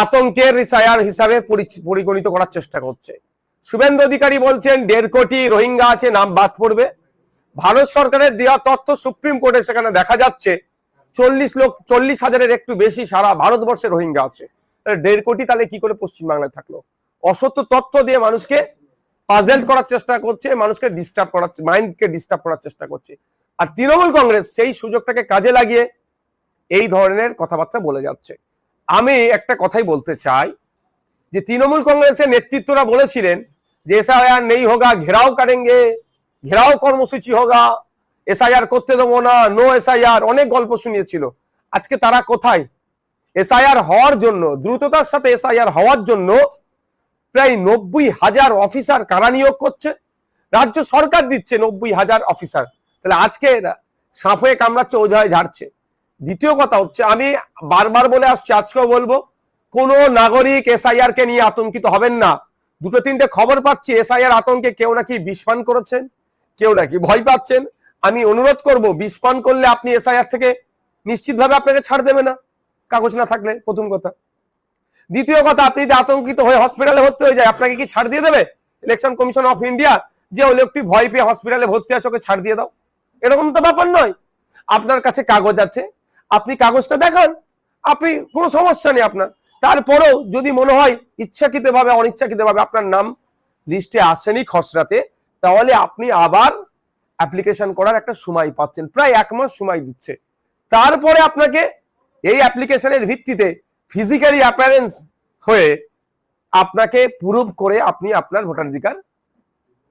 আতঙ্কের রিসায়ার হিসাবে পরি- পরিগণিত করার চেষ্টা করছে। শুভেন্দু অধিকারী বলছেন, দেড় কোটি রোহিঙ্গা আছে, নাম বাদ পড়বে। ভারত সরকারের দেওয়া তথ্য সুপ্রিম কোর্টে সেখানে দেখা যাচ্ছে, চল্লিশ লোক, চল্লিশ হাজারের একটু বেশি সারা ভারতবর্ষে রোহিঙ্গা আছে। তাহলে দেড় কোটি তাহলে কি করে পশ্চিমবাংলায় থাকল? অসত্য তথ্য দিয়ে মানুষকে পাজেল করার চেষ্টা করছে, মানুষকে ডিস্টার্ব করার মাইন্ডকে ডিস্টার্ব করার চেষ্টা করছে। আর তৃণমূল কংগ্রেস সেই সুযোগটাকে কাজে লাগিয়ে এই ধরনের কথাবার্তা বলে যাচ্ছে। আমি একটা কথাই বলতে চাই যে তৃণমূল কংগ্রেসের নেতৃত্বরা বলেছিলেন যে এসআইআর নেই হোগা, ঘেরাও করেঙ্গে, ঘেরাও কর্মসূচি হোগা, এসআইআর করতে দেবো না নো এসআইআর, অনেক গল্প শুনিয়েছিল। আজকে তারা কোথায়? এসআইআর হওয়ার জন্য, দ্রুততার সাথে এসআইআর হওয়ার জন্য প্রায় নব্বই হাজার অফিসার কারা নিয়োগ করছে? রাজ্য সরকার দিচ্ছে নব্বই হাজার অফিসার। তাহলে আজকে সাপ কামড়াচ্ছে ওঝা হয়ে ঝাড়ছে। দ্বিতীয় কথা হচ্ছে, আমি বারবার বলে আসছি, আজকেও বলব, কোনো নাগরিক এসআইআর কে নিয়ে আতঙ্কিত হবেন না। দুটো তিনটে খবর পাচ্ছি এসআইআর আতঙ্কে কেউ নাকি বিষপান করেছেন? কেউ নাকি ভয় পাচ্ছেন? আমি অনুরোধ করব বিষপান করলে আপনি এসআইআর থেকে নিশ্চিতভাবে আপনাকে ছাড় দেবে না। কাগজ না থাকলে, প্রথম কথা। দ্বিতীয় কথা, আপনি যদি আতঙ্কিত হয়ে হসপিটালে ভর্তি হয়ে যায়, আপনাকে কি ছাড় দিয়ে দেবে? ইলেকশন কমিশন অফ ইন্ডিয়া যে ওই লোকটি ভয় পেয়ে হসপিটালে ভর্তি আছে, ওকে ছাড় দিয়ে দাও। এরকম তো ব্যাপার নয়। আপনার কাছে কাগজ আছে আপনি কাগজটা দেখান, আপনি কোনো সমস্যা নেই আপনার। তারপরেও যদি মনে হয় ইচ্ছাকৃত ভাবে অনিচ্ছাকৃত ভাবে আপনার নাম লিস্টে আসেনি খসড়াতে, তাহলে আপনি আবার অ্যাপ্লিকেশন করার একটা সময় পাচ্ছেন। প্রায় এক মাস সময় দিচ্ছে। তারপরে আপনাকে এই অ্যাপ্লিকেশনের ভিত্তিতে ফিজিক্যালি অ্যাপারেন্স হয়ে আপনাকে প্রুভ করে আপনি আপনার ভোটাধিকার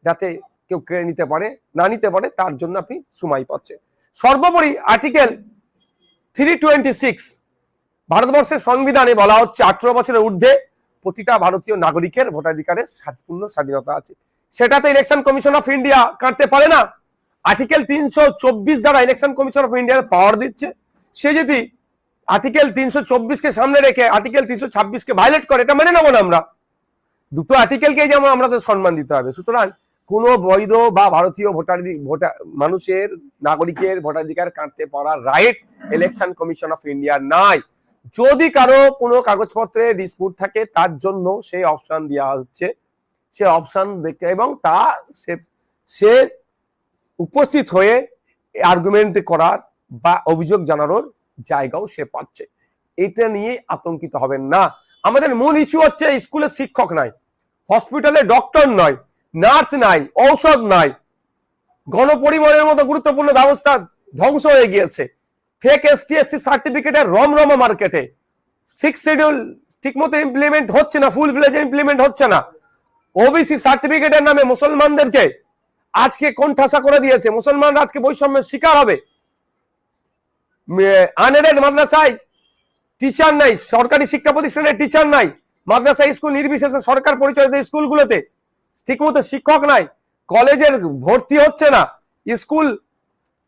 যাতে কেউ কেড়ে নিতে পারে, না নিতে পারে, তার জন্য আপনি সময় পাচ্ছেন। সর্বোপরি আর্টিকেল থ্রি টোয়েন্টি সিক্স ভারতবর্ষের সংবিধানে বলা হচ্ছে আঠারো বছরের ঊর্ধ্বে প্রতিটা ভারতীয় নাগরিকের ভোটাধিকারের পূর্ণ স্বাধীনতা আছে। সেটাতে ইলেকশন কমিশন অফ ইন্ডিয়া কাটতে পারে না। আর্টিকেল তিনশো চব্বিশ দ্বারা ইলেকশন কমিশন অফ ইন্ডিয়ার পাওয়ার দিচ্ছে। সে যদি আর্টিকেল তিনশো চব্বিশকে সামনে রেখে আর্টিকেল তিনশো ছাব্বিশকে ভায়োলেট করে, এটা মেনে নেব না আমরা। দুটো আর্টিকেলকেই যেমন আমাদের সম্মান দিতে হবে। সুতরাং কোন বৈধ বা ভারতীয় ভোটার ভোটার মানুষের, নাগরিকের ভোটাধিকার কাটতে পারার right Election Commission of India নাই। যদি কারও কোনো কাগজপত্রে ডিসপুট থাকে, তার জন্য সেই অপশন দেওয়া হচ্ছে। সে অপশন দেখে এবং তা সে সে উপস্থিত হয়ে আর্গুমেন্ট করার বা অভিযোগ জানানোর জায়গাও সে পাচ্ছে। এটা নিয়ে আতঙ্কিত হবেন না। আমাদের মূল ইস্যু হচ্ছে স্কুলে শিক্ষক নাই হসপিটালে ডক্টর নয়। নার্স নাই, ঔষধ নাই গণপরিবহনের মতো গুরুত্বপূর্ণ ব্যবস্থা ধ্বংস হয়ে গিয়েছে। ফেক এসটিএসসি সার্টিফিকেটের রমরমা মার্কেটে সিক্স শিডিউল ঠিকমতো ইমপ্লিমেন্ট হচ্ছে না ফুল ফ্লেজ ইমপ্লিমেন্ট হচ্ছে না। ওবিসি সার্টিফিকেটের নামে মুসলমানদেরকে আজকে কোন ঠাসা করে দিয়েছে। মুসলমানরা আজকে বৈষম্যের শিকার হবে। আনএডেড মাদ্রাসায় টিচার নাই, সরকারি শিক্ষা প্রতিষ্ঠানের টিচার নাই। মাদ্রাসা স্কুল নির্বিশেষে সরকার পরিচালিত স্কুলগুলোতে ঠিকমতো শিক্ষক নাই, কলেজের ভর্তি হচ্ছে না, স্কুল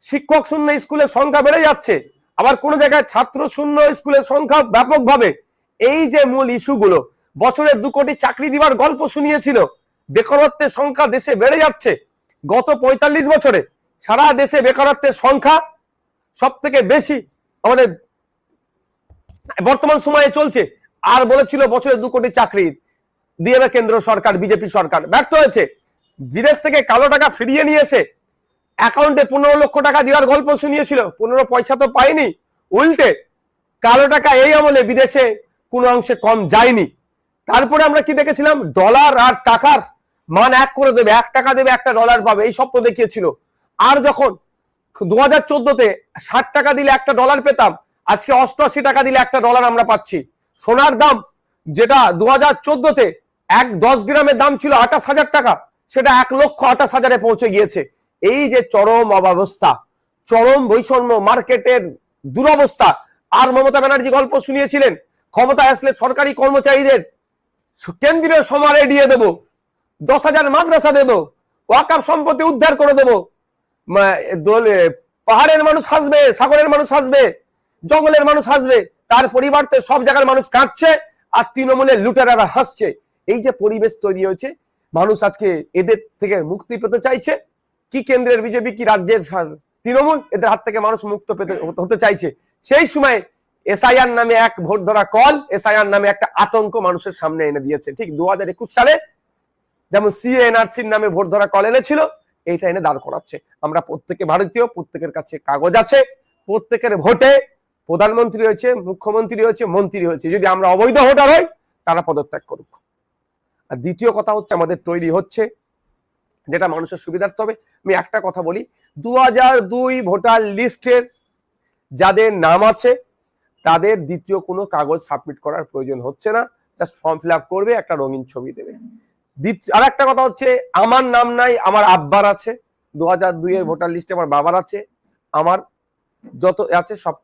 শিক্ষক শূন্য স্কুলের সংখ্যা বেড়ে যাচ্ছে, আবার কোন জায়গায় ছাত্র শূন্য স্কুলের সংখ্যা ব্যাপকভাবে। এই যে মূল ইস্যুগুলো, বছরে দু কোটি চাকরি দিবার গল্প শুনিয়েছিল, বেকারত্বের সংখ্যা দেশে বেড়ে যাচ্ছে। গত পঁয়তাল্লিশ বছরে সারা দেশে বেকারত্বের সংখ্যা সব থেকে বেশি আমাদের বর্তমান সময়ে চলছে, আর বলেছিল বছরে দু কোটি চাকরি। দিয়ে কেন্দ্র সরকার, বিজেপি সরকার। ব্যর্থ হয়েছে। বিদেশ থেকে কালো টাকা ফিরিয়ে নিয়ে এসে অ্যাকাউন্টে পনেরো লক্ষ টাকা দেওয়ার গল্প শুনিয়েছিল। পনেরো পয়সা তো পায়নি। উল্টে কালো টাকা এই আমলে বিদেশে কোনো অংশে কম যায়নি। তারপরে আমরা কি দেখেছিলাম? ডলার আর টাকার মান এক করে দেবে। এক টাকা দেবে, একটা ডলার পাবে। এই স্বপ্ন দেখিয়েছিল। আর যখন দু হাজার চোদ্দতে ষাট টাকা দিলে একটা ডলার পেতাম, আজকে অষ্টআশি টাকা দিলে একটা ডলার আমরা পাচ্ছি। সোনার দাম যেটা দু হাজার চোদ্দতে এক দশ গ্রামের দাম ছিল আঠাশ হাজার টাকা। সেটা এক লক্ষ আঠাশ হাজারে পৌঁছে গিয়েছে। এই যে চরম অবাবস্থা, চরম বৈষম্য মার্কেটের দুরবস্থা। আর মমতা ব্যানার্জি গল্প শুনিয়েছিলেন ক্ষমতা আসলে সরকারি কর্মচারীদের কেন্দ্রীয় সমারে এড়িয়ে দেব, দশ হাজার মাদ্রাসা দেব ওয়াকাপ সম্পত্তি উদ্ধার করে দেব। পাহাড়ের মানুষ হাসবে, সাগরের মানুষ হাসবে, জঙ্গলের মানুষ হাসবে, তার পরিবর্তে সব জায়গার মানুষ কাঁদছে, আর তৃণমূলের লুটেরারা হাসছে। এই যে পরিবেশ তৈরি হয়েছে, মানুষ আজকে এদের থেকে মুক্তি পেতে চাইছে। কি কেন্দ্রের বিজেপি, কি রাজ্যের তৃণমূল, এদের হাত থেকে মানুষ মুক্ত পেতে হতে চাইছে। সেই সময় এসআইআর নামে এক ভোট ধরা কল, এসআইআর নামে একটা আতঙ্ক মানুষের সামনে এনে দিয়েছে। ঠিক দু হাজার একুশ সালে যেমন সিএনআরসির নামে ভোট ধরা কল এনেছিল, এইটা এনে দাঁড় করাচ্ছে। আমরা প্রত্যেকে ভারতীয়, প্রত্যেকের কাছে কাগজ আছে। প্রত্যেকের ভোটে প্রধানমন্ত্রী হয়েছে, মুখ্যমন্ত্রী হয়েছে, মন্ত্রী হয়েছে। যদি আমরা অবৈধ ভোটার হই, তারা পদত্যাগ করুক। আর দ্বিতীয় কথা হচ্ছে আমাদের তৈরি হচ্ছে, যেটা মানুষের সুবিধার্থে হবে। আমি একটা কথা বলি দু হাজার দুই ভোটার লিস্টের যাদের নাম আছে, তাদের দ্বিতীয় কোনো কাগজ সাবমিট করার প্রয়োজন হচ্ছে না, জাস্ট ফর্ম ফিল আপ করবে, একটা রঙিন ছবি দেবে। আর একটা কথা হচ্ছে, আমার নাম নাই, আমার আব্বার আছে দু হাজার দুই এর ভোটার লিস্টে আমার বাবার আছে, আমার যত আছে সব।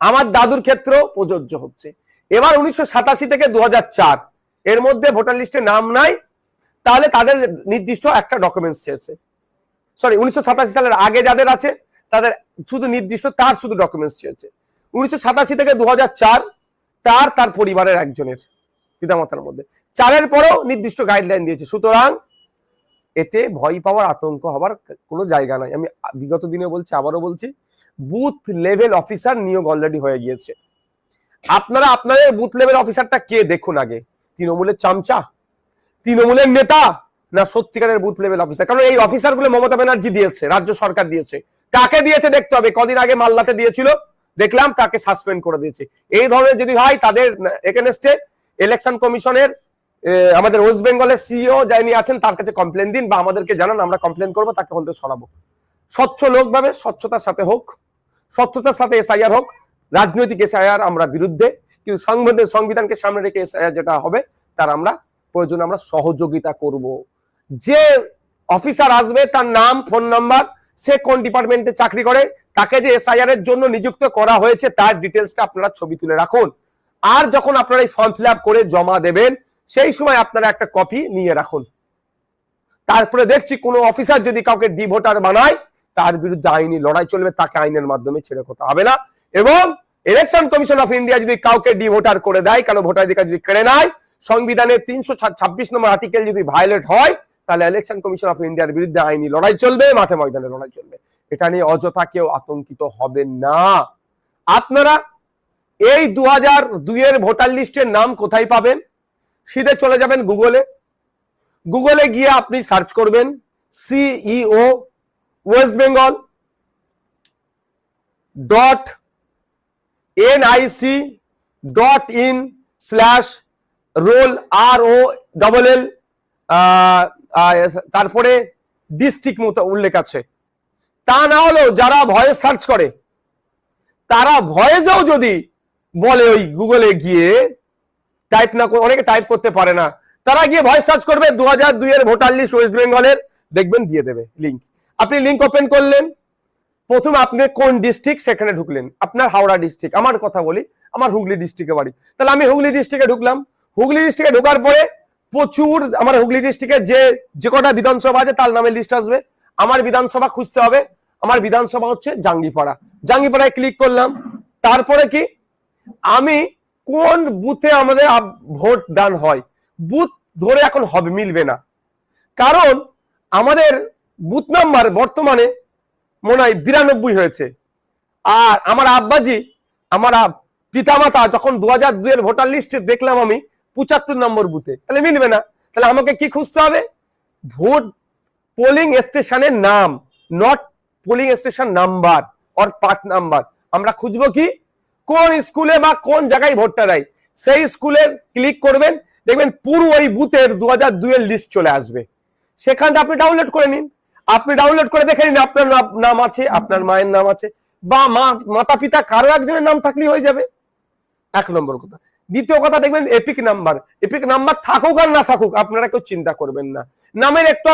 আমার দাদুর ক্ষেত্রেও প্রযোজ্য হচ্ছে। এবার উনিশশো সাতাশি থেকে দু হাজার চার এর মধ্যে ভোটার লিস্টে নাম নাই, তাহলে তাদের নির্দিষ্ট একটা ডকুমেন্টস চেয়েছে সরি উনিশশো সাতাশি সালের আগে যাদের আছে, তাদের শুধু নির্দিষ্ট, তার শুধু ডকুমেন্টস চেয়েছে উনিশশো সাতাশি থেকে দু তার তার পরিবারের একজনের, পিতামাতার মধ্যে। চারের পরেও নির্দিষ্ট গাইডলাইন দিয়েছে। সুতরাং এতে ভয় পাওয়ার, আতঙ্ক হবার কোনো জায়গা নাই। আমি বিগত দিনে বলছি, আবারও বলছি বুথ লেভেল অফিসার নিয়োগ অলরেডি হয়ে গিয়েছে। আপনারা, আপনাদের বুথ লেভেল অফিসারটা কে দেখুন আগে? তৃণমূলের চামচা, তৃণমূলের নেতা, না সত্যিকারের বুথ লেভেল অফিসার কারণ এই অফিসারগুলো মমতা ব্যানার্জি দিয়েছে, রাজ্য সরকার দিয়েছে। কাকে দিয়েছে দেখতে হবে। কদিন আগে মাল্লাতে দিয়েছিল। দেখলাম তাকে সাসপেন্ড করে দিয়েছে। এই ধরনের যদি হয়, তাদের এগেনস্টে ইলেকশন কমিশনের আমাদের ওয়েস্ট বেঙ্গলের সিও যাইনি আছেন, তার কাছে কমপ্লেন দিন বা আমাদেরকে জানান, আমরা কমপ্লেন করব, তাকে হতে সরাবো। স্বচ্ছ লোক ভাবে স্বচ্ছতার সাথে হোক, স্বচ্ছতার সাথে এসআইআর হোক, রাজনৈতিক এসআইআর আমরা বিরুদ্ধে কিন্তু সংবিধান সংবিধানকে সামনে রেখে যেটা হবে, তার আমরা প্রয়োজনে, আমরা সহযোগিতা করব। যে অফিসার আসবে, তার নাম, ফোন নাম্বার, সে কোন ডিপার্টমেন্টে চাকরি করে, তাকে যে এসআইআর এর জন্য নিযুক্ত করা হয়েছে, তার ডিটেলসটা আপনারা ছবি তুলে রাখুন। আর যখন আপনারা এই ফর্ম ফিল করে জমা দেবেন, সেই সময় আপনারা একটা কপি নিয়ে রাখুন। তারপরে দেখছি কোনো অফিসার যদি কাউকে ডি ভোটার বানায়, তার বিরুদ্ধে আইনি লড়াই চলবে, তাকে আইনের মাধ্যমে ছেড়ে কথা হবে না। এবং ইলেকশন কমিশন অফ ইন্ডিয়া যদি কাউকে ডি ভোটার করে দেয়, কারও ভোটাধিকার যদি কেড়ে নেয় সংবিধানের তিনশো ছাব্বিশ নম্বর আর্টিকেল যদি ভায়োলেট হয়, তাহলে ইলেকশন কমিশন অফ ইন্ডিয়ার বিরুদ্ধে আইনি লড়াই চলবে, মাঠে ময়দানে লড়াই চলবে। এটা নিয়ে অযথা কেউ আতঙ্কিত হবে না। আপনারা এই দু হাজার দুইয়ের ভোটার লিস্টের নাম কোথায় পাবেন? সিধে চলে যাবেন গুগলে গুগলে গিয়ে আপনি সার্চ করবেন CEO West Bengal dot NIC dot in slash roll R O double L তারপরে ডিস্ট্রিক্ট মতো উল্লেখ আছে। তা না হলেও যারা ভয়েস সার্চ করে, তারা ভয়েসেও যদি বলে ওই গুগলে গিয়ে টাইপ না অনেকে টাইপ করতে পারে না। তারা গিয়ে ভয়েস সার্চ করবে দু হাজার দুই এর ভোটার লিস্ট ওয়েস্ট বেঙ্গলের দেখবেন দিয়ে দেবে লিঙ্ক আপনি লিঙ্ক ওপেন করলেন প্রথম আপনি কোন ডিস্ট্রিক্ট সেখানে ঢুকলেন? আপনার হাওড়া ডিস্ট্রিক্ট আমার কথা বলি, আমার হুগলি ডিস্ট্রিক্টে বাড়ি। তাহলে আমি হুগলি ডিস্ট্রিক্টে ঢুকলাম। হুগলি ডিস্ট্রিক্টে ঢোকার পরে প্রচুর আমার হুগলি ডিস্ট্রিক্টে যে যে কটা বিধানসভা আছে তার নামে লিস্ট আসবে। আমার বিধানসভা খুঁজতে হবে। আমার বিধানসভা হচ্ছে জাঙ্গিপাড়া। জাঙ্গিপাড়ায় ক্লিক করলাম। তারপরে কি? আমি কোন বুথে আমাদের ভোট দান হয়? বুথ ধরে এখন হবে, মিলবে না। কারণ আমাদের বুথ নাম্বার বর্তমানে মনে হয় বিরানব্বই হয়েছে। আর আমার আব্বাজি, আমার পিতামাতা যখন দু হাজার দুইয়ের ভোটার লিস্টে দেখলাম আমি, পঁচাত্তর নম্বর বুথে, তাহলে মিলবে না। তাহলে আমাকে কি খুঁজতে হবে? ভোট পোলিং স্টেশনের নাম not polling station number or part number আমরা খুঁজবো কি? কোন স্কুলে বা কোন জায়গায় ভোটটা দেয়? সেই স্কুলের ক্লিক করবেন, দেখবেন পুরো ওই বুথের দু হাজার দুইয়ের লিস্ট চলে আসবে। সেখানটা আপনি ডাউনলোড করে নিন। আপনি ডাউনলোড করে দেখে নিন, আপনার নাম আছে, আপনার মায়ের নাম আছে, বা মা মাতা পিতা কারও একজনের নাম থাকলেই হয়ে যাবে। এক নম্বর কথা। দ্বিতীয় কথা দেখবেন এপিক নাম্বার এপিক নাম্বার থাকুক আর না থাকুক, আপনারা কেউ চিন্তা করবেন না। নামের একটু